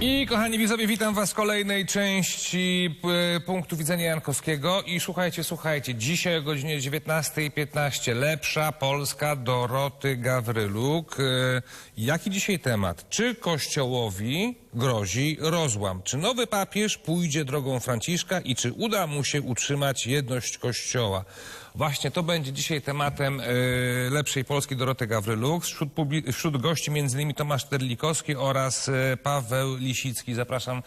I kochani widzowie, witam was w kolejnej części p- punktu widzenia Jankowskiego. I słuchajcie, słuchajcie, dzisiaj o godzinie 19.15 lepsza Polska Doroty Gawryluk. E, Jaki dzisiaj temat? Czy Kościołowi grozi rozłam? Czy nowy papież pójdzie drogą Franciszka i czy uda mu się utrzymać jedność Kościoła? Właśnie to będzie dzisiaj tematem e, lepszej Polski Doroty Gawryluk. Wśród, wśród gości innymi Tomasz Terlikowski oraz e, Paweł Lisicki. Zapraszam,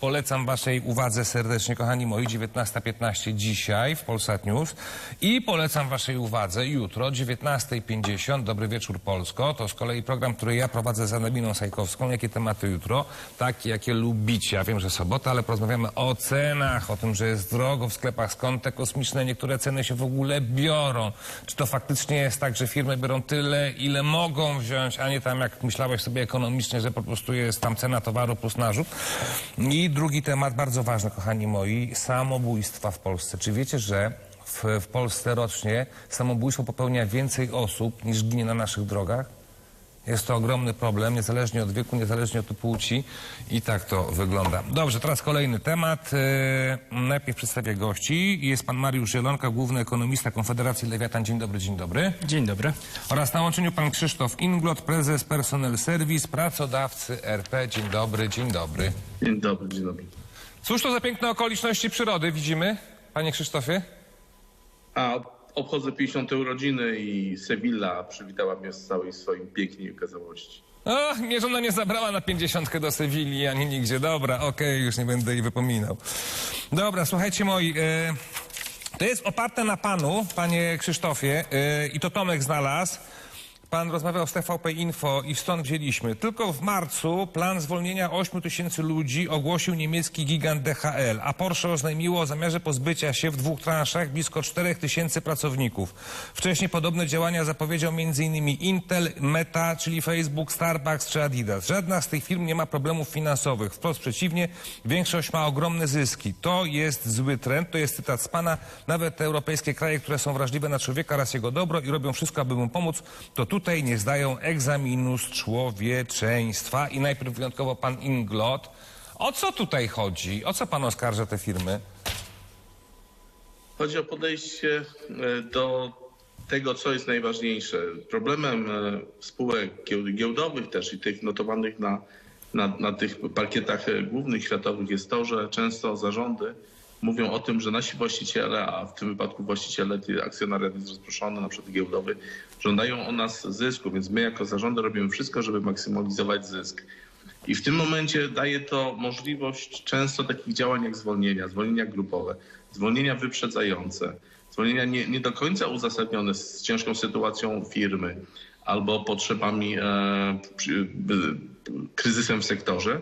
polecam waszej uwadze serdecznie, kochani moi, 19.15 dzisiaj w Polsat News. I polecam waszej uwadze jutro, 19.50, Dobry Wieczór Polsko. To z kolei program, który ja prowadzę z Anabiną Sajkowską. Jakie tematy jutro? Takie, jakie lubicie. Ja wiem, że sobota, ale porozmawiamy o cenach, o tym, że jest drogo w sklepach, skąd te kosmiczne niektóre ceny się w ogóle biorą. Czy to faktycznie jest tak, że firmy biorą tyle, ile mogą wziąć, a nie tam, jak myślałeś sobie ekonomicznie, że po prostu jest tam cena towaru plus narzut. I drugi temat, bardzo ważny, kochani moi, samobójstwa w Polsce. Czy wiecie, że w, w Polsce rocznie samobójstwo popełnia więcej osób niż ginie na naszych drogach? Jest to ogromny problem, niezależnie od wieku, niezależnie od płci i tak to wygląda. Dobrze, teraz kolejny temat. E, najpierw przedstawię gości. Jest pan Mariusz Zielonka, główny ekonomista Konfederacji Lewiatan. Dzień dobry, dzień dobry. Dzień dobry. Oraz na łączeniu pan Krzysztof Inglot, prezes Personel Service, pracodawcy RP. Dzień dobry, dzień dobry. Dzień dobry, dzień dobry. Cóż to za piękne okoliczności przyrody widzimy, panie Krzysztofie? A obchodzę 50. urodziny i Sevilla przywitała mnie z całej swoim pięknie i okazałości. O, mnie żona nie zabrała na pięćdziesiątkę do Sewilli, ani nigdzie. Dobra, okej, już nie będę jej wypominał. Dobra, słuchajcie moi, e, to jest oparte na panu, panie Krzysztofie, e, i to Tomek znalazł. Pan rozmawiał z TVP Info i stąd wzięliśmy. Tylko w marcu plan zwolnienia 8 tysięcy ludzi ogłosił niemiecki gigant DHL, a Porsche oznajmiło o zamiarze pozbycia się w dwóch transzach blisko 4 tysięcy pracowników. Wcześniej podobne działania zapowiedział m.in. Intel, Meta, czyli Facebook, Starbucks czy Adidas. Żadna z tych firm nie ma problemów finansowych. Wprost przeciwnie, większość ma ogromne zyski. To jest zły trend, to jest cytat z pana. Nawet te europejskie kraje, które są wrażliwe na człowieka oraz jego dobro i robią wszystko, aby mu pomóc, to tutaj nie zdają egzaminu z człowieczeństwa. I najpierw wyjątkowo pan Inglot. O co tutaj chodzi? O co pan oskarża te firmy? Chodzi o podejście e, do tego, co jest najważniejsze. Problemem e, spółek gieł- giełdowych też i tych notowanych na, na, na tych parkietach e, głównych światowych jest to, że często zarządy mówią o tym, że nasi właściciele, a w tym wypadku właściciele, akcjonariat rozproszony, na przykład giełdowy, żądają o nas zysku, więc my jako zarządy robimy wszystko, żeby maksymalizować zysk. I w tym momencie daje to możliwość często takich działań jak zwolnienia, zwolnienia grupowe, zwolnienia wyprzedzające, zwolnienia nie, nie do końca uzasadnione z ciężką sytuacją firmy albo potrzebami, e, kryzysem w sektorze,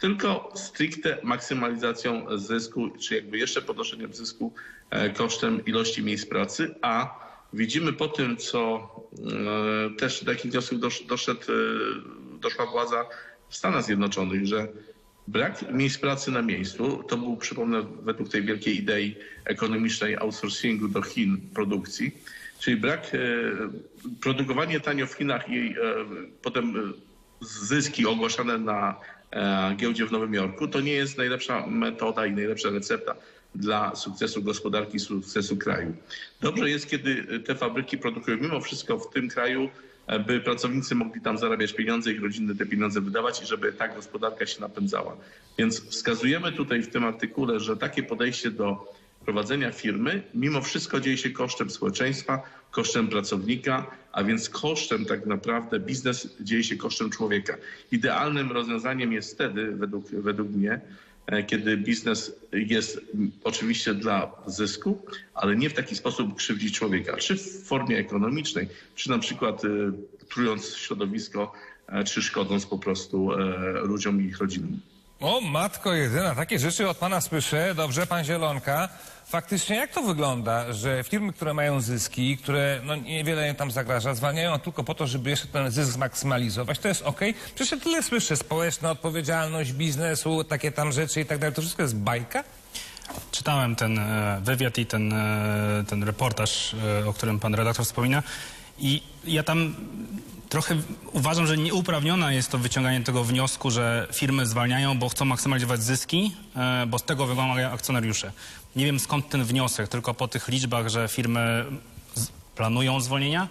tylko stricte maksymalizacją zysku, czy jakby jeszcze podnoszeniem zysku e, kosztem ilości miejsc pracy, a widzimy po tym, co e, też do jakich wniosków dosz, doszedł, e, doszła władza w Stanach Zjednoczonych, że brak miejsc pracy na miejscu, to był, przypomnę, według tej wielkiej idei ekonomicznej outsourcingu do Chin produkcji, czyli brak, produkowanie tanio w Chinach i potem zyski ogłaszane na giełdzie w Nowym Jorku, to nie jest najlepsza metoda i najlepsza recepta dla sukcesu gospodarki, sukcesu kraju. Dobrze jest, kiedy te fabryki produkują mimo wszystko w tym kraju, e, by pracownicy mogli tam zarabiać pieniądze, ich rodziny te pieniądze wydawać i żeby ta gospodarka się napędzała. Więc wskazujemy tutaj w tym artykule, że takie podejście do prowadzenia firmy mimo wszystko dzieje się kosztem społeczeństwa, kosztem pracownika, a więc kosztem tak naprawdę biznes dzieje się kosztem człowieka. Idealnym rozwiązaniem jest wtedy, według, według mnie, e, kiedy biznes jest oczywiście dla zysku, ale nie w taki sposób krzywdzić człowieka, czy w formie ekonomicznej, czy na przykład e, trując środowisko, e, czy szkodząc po prostu ludziom i ich rodzinom. O, matko jedyna, takie rzeczy od pana słyszę. Dobrze, pan Zielonka. Faktycznie jak to wygląda, że firmy, które mają zyski, które no, niewiele im tam zagraża, zwalniają tylko po to, żeby jeszcze ten zysk zmaksymalizować, to jest okej? Przecież ja tyle słyszę, społeczna odpowiedzialność biznesu, takie tam rzeczy i tak dalej, to wszystko jest bajka? Czytałem ten e, wywiad i ten, e, ten reportaż, e, o którym pan redaktor wspomina. I ja tam trochę uważam, że nieuprawnione jest to wyciąganie tego wniosku, że firmy zwalniają, bo chcą maksymalizować zyski, e, bo z tego wymagają akcjonariusze. Nie wiem skąd ten wniosek, tylko po tych liczbach, że firmy planują zwolnienia.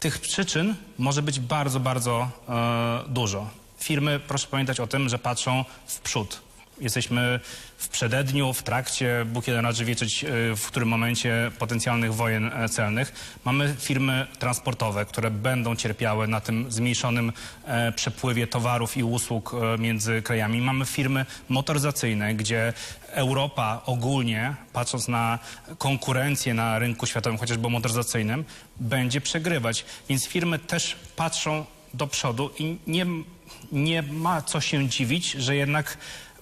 Tych przyczyn może być bardzo, bardzo e, dużo. Firmy, proszę pamiętać o tym, że patrzą w przód. Jesteśmy w przededniu, w trakcie, Bóg jeden raczy wieczyć, y, w którym momencie potencjalnych wojen e, celnych. Mamy firmy transportowe, które będą cierpiały na tym zmniejszonym e, przepływie towarów i usług e, między krajami. Mamy firmy motoryzacyjne, gdzie Europa ogólnie, patrząc na konkurencję na rynku światowym, chociażby motoryzacyjnym, będzie przegrywać. Więc firmy też patrzą do przodu i nie, nie ma co się dziwić, że jednak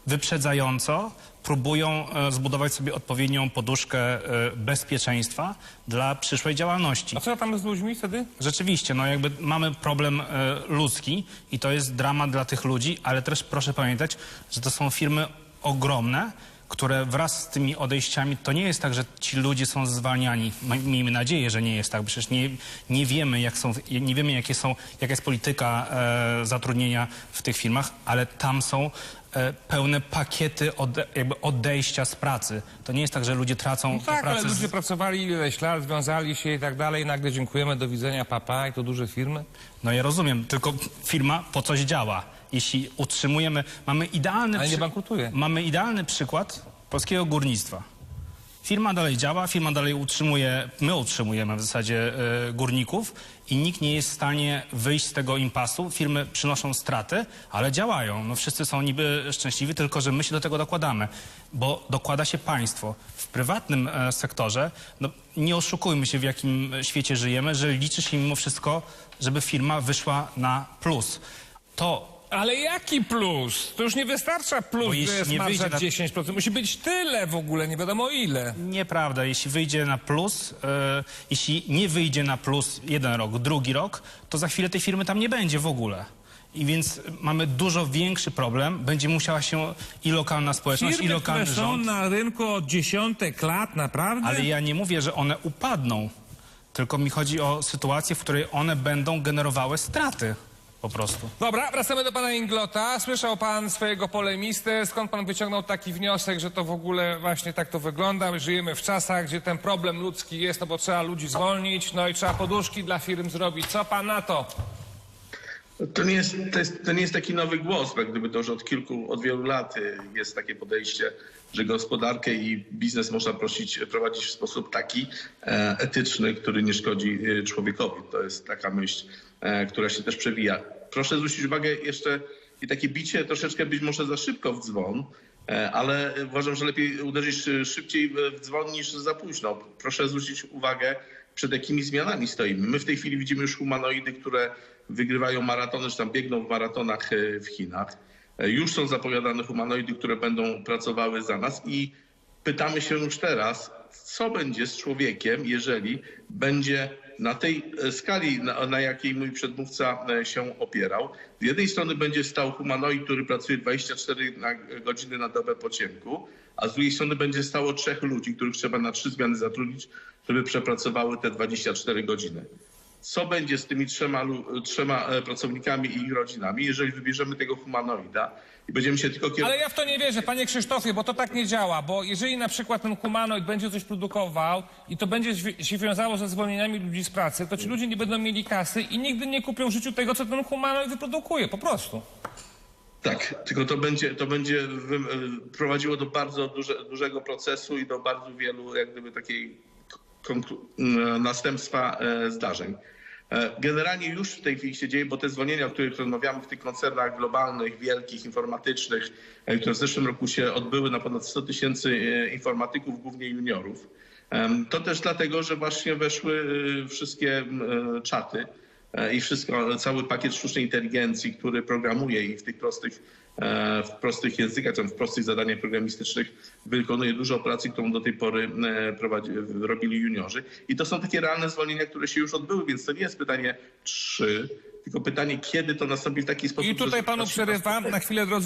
wyprzedzająco próbują e, zbudować sobie odpowiednią poduszkę e, bezpieczeństwa dla przyszłej działalności. A co tam z ludźmi wtedy? Rzeczywiście, no jakby mamy problem e, ludzki i to jest dramat dla tych ludzi, ale też proszę pamiętać, że to są firmy ogromne, które wraz z tymi odejściami, to nie jest tak, że ci ludzie są zwalniani. Miejmy nadzieję, że nie jest tak, przecież nie, nie wiemy, jak są, nie wiemy, jakie są, jaka jest polityka e, zatrudnienia w tych firmach, ale tam są pełne pakiety ode, jakby odejścia z pracy. To nie jest tak, że ludzie tracą No tak, ale pracę. z- ludzie pracowali ileś lat, związali się i tak dalej, nagle dziękujemy, do widzenia, papa i to duże firmy. No ja rozumiem, tylko firma po coś działa. Jeśli utrzymujemy, mamy idealny, Ale nie bankrutuje. mamy idealny przykład polskiego górnictwa. Firma dalej działa, firma dalej utrzymuje, my utrzymujemy w zasadzie e, górników i nikt nie jest w stanie wyjść z tego impasu. Firmy przynoszą straty, ale działają. No wszyscy są niby szczęśliwi, tylko że my się do tego dokładamy, bo dokłada się państwo. W prywatnym e, sektorze, no nie oszukujmy się w jakim świecie żyjemy, że liczy się mimo wszystko, żeby firma wyszła na plus. To Ale jaki plus? To już nie wystarcza plus, że jest nie marża wyjdzie na- 10%. Musi być tyle w ogóle, nie wiadomo ile. Nieprawda. Jeśli wyjdzie na plus, e, jeśli nie wyjdzie na plus jeden rok, drugi rok, to za chwilę tej firmy tam nie będzie w ogóle. I więc mamy dużo większy problem. Będzie musiała się i lokalna społeczność, i Firmy, lokalny które są rząd. na rynku od dziesiątek lat, naprawdę? Ale ja nie mówię, że one upadną. Tylko mi chodzi o sytuację, w której one będą generowały straty. Po prostu. Dobra, wracamy do pana Inglota. Słyszał pan swojego polemistę. Skąd pan wyciągnął taki wniosek, że to w ogóle właśnie tak to wygląda? Żyjemy w czasach, gdzie ten problem ludzki jest, no bo trzeba ludzi zwolnić, no i trzeba poduszki dla firm zrobić. Co pan na to? To nie, jest, to, jest, to nie jest taki nowy głos, jak gdyby to już od kilku, od wielu lat y, jest takie podejście, że gospodarkę i biznes można prosić, prowadzić w sposób taki e, etyczny, który nie szkodzi y, człowiekowi. To jest taka myśl, e, która się też przewija. Proszę zwrócić uwagę jeszcze i takie bicie troszeczkę być może za szybko w dzwon, e, ale uważam, że lepiej uderzyć y, szybciej w dzwon niż za późno. Proszę zwrócić uwagę, przed jakimi zmianami stoimy. My w tej chwili widzimy już humanoidy, które wygrywają maratony, czy tam biegną w maratonach e, w Chinach. E, Już są zapowiadane humanoidy, które będą pracowały za nas i pytamy się już teraz, co będzie z człowiekiem, jeżeli będzie na tej e, skali, na, na jakiej mój przedmówca e, się opierał. Z jednej strony będzie stał humanoid, który pracuje 24 na, godziny na dobę po ciemku, a z drugiej strony będzie stało trzech ludzi, których trzeba na trzy zmiany zatrudnić, żeby przepracowały te 24 godziny. Co będzie z tymi trzema, trzema e, pracownikami i ich rodzinami, jeżeli wybierzemy tego humanoida i będziemy się tylko kierować... Ale ja w to nie wierzę, panie Krzysztofie, bo to tak nie działa, bo jeżeli na przykład ten humanoid będzie coś produkował i to będzie się wiązało ze zwolnieniami ludzi z pracy, to ci ludzie nie będą mieli kasy i nigdy nie kupią w życiu tego, co ten humanoid wyprodukuje, po prostu. Tak, tylko to będzie, to będzie e, prowadziło do bardzo duże, dużego procesu i do bardzo wielu jak gdyby takiej następstwa e, zdarzeń. E, Generalnie już w tej chwili się dzieje, bo te zwolnienia, o których rozmawiamy w tych koncernach globalnych, wielkich, informatycznych, e, które w zeszłym roku się odbyły na ponad 100 tysięcy informatyków, głównie juniorów, to też dlatego, że właśnie weszły wszystkie czaty i wszystko, cały pakiet sztucznej inteligencji, który programuje i w tych prostych, e, w prostych językach, czy w prostych zadaniach programistycznych wykonuje dużo operacji, którą do tej pory e, prowadzi, robili juniorzy. I to są takie realne zwolnienia, które się już odbyły, więc to nie jest pytanie czy, tylko pytanie, kiedy to nastąpi w taki sposób. I tutaj panu przerywam na chwilę, drodzy